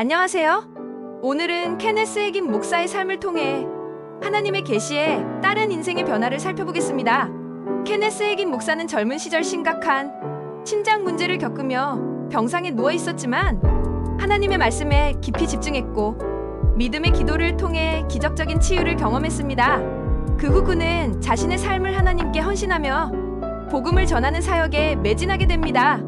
안녕하세요. 오늘은 케네스 핵인 목사의 삶을 통해 하나님의 계시에 다른 인생의 변화를 살펴보겠습니다. 케네스 핵인 목사는 젊은 시절 심각한 신장 문제를 겪으며 병상에 누워 있었지만 하나님의 말씀에 깊이 집중했고 믿음의 기도를 통해 기적적인 치유를 경험했습니다. 그 후 그는 자신의 삶을 하나님께 헌신하며 복음을 전하는 사역에 매진하게 됩니다.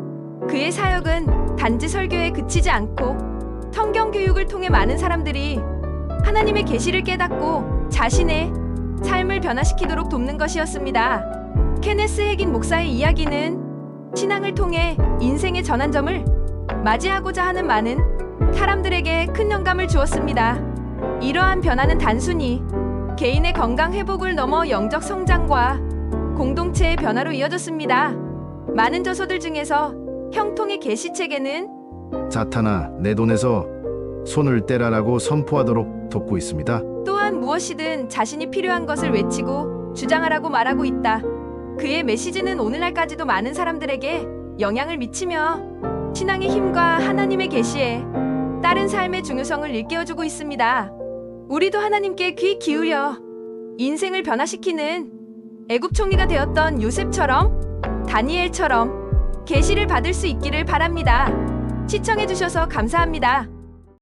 그의 사역은 단지 설교에 그치지 않고 성경 교육을 통해 많은 사람들이 하나님의 계시를 깨닫고 자신의 삶을 변화시키도록 돕는 것이었습니다. 케네스 핵인 목사의 이야기는 신앙을 통해 인생의 전환점을 맞이하고자 하는 많은 사람들에게 큰 영감을 주었습니다. 이러한 변화는 단순히 개인의 건강 회복을 넘어 영적 성장과 공동체의 변화로 이어졌습니다. 많은 저서들 중에서 형통의 계시책에는 사탄아 내 돈에서 손을 떼라라고 선포하도록 돕고 있습니다. 또한 무엇이든 자신이 필요한 것을 외치고 주장하라고 말하고 있다. 그의 메시지는 오늘날까지도 많은 사람들에게 영향을 미치며 신앙의 힘과 하나님의 계시에 다른 삶의 중요성을 일깨워주고 있습니다. 우리도 하나님께 귀 기울여 인생을 변화시키는 애굽 총리가 되었던 요셉처럼 다니엘처럼 계시를 받을 수 있기를 바랍니다. 시청해 주셔서 감사합니다.